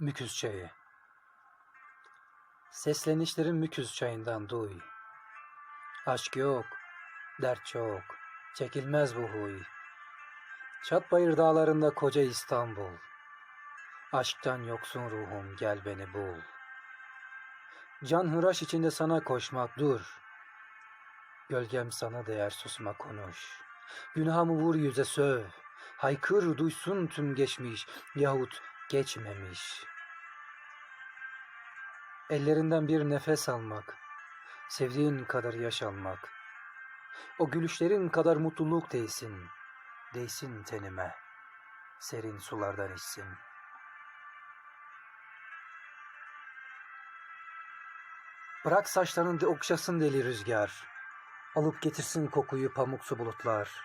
Müküz çayı. Seslenişlerin müküz çayından duy. Aşk yok, dert çok, çekilmez bu huy. Çatbayır dağlarında koca İstanbul. Aşktan yoksun ruhum gel beni bul. Can hıraş içinde sana koşmak dur. Gölgem sana değer susma konuş. Günahımı vur yüze söv. Haykır duysun tüm geçmiş yahut geçmemiş. Ellerinden bir nefes almak, sevdiğin kadar yaş almak. O gülüşlerin kadar mutluluk değsin, değsin tenime, serin sulardan içsin. Bırak saçlarını de okşasın deli rüzgar, alıp getirsin kokuyu pamuksu bulutlar.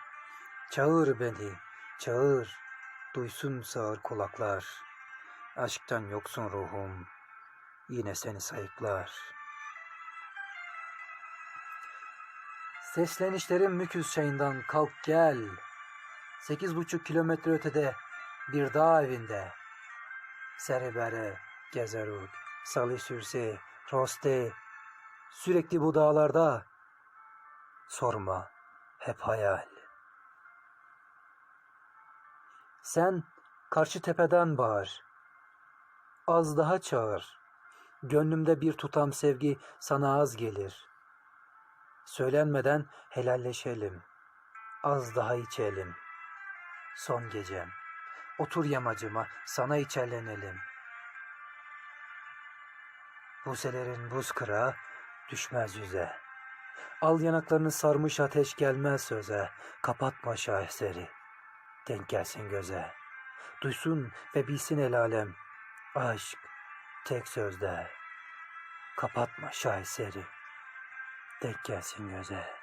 Çağır beni, çağır, duysun sağır kulaklar. Aşktan yoksun ruhum, yine seni sayıklar. Seslenişlerin müküz çayından kalk gel. Sekiz buçuk kilometre ötede bir dağ evinde. Serebere, Gezeruk, Salisürse, Roste. Sürekli bu dağlarda. Sorma, hep hayal. Sen karşı tepeden bağır. Az daha çağır. Gönlümde bir tutam sevgi sana az gelir. Söylenmeden helalleşelim. Az daha içelim. Son gecem. Otur yamacıma sana içerlenelim. Buzelerin buz kırağı düşmez yüze. Al yanaklarını sarmış ateş gelmez söze. Kapatma şaheseri. Denk gelsin göze. Duysun ve bilsin el alem. Aşk tek sözde. Kapatma şaheseri. Denk gelsin göze.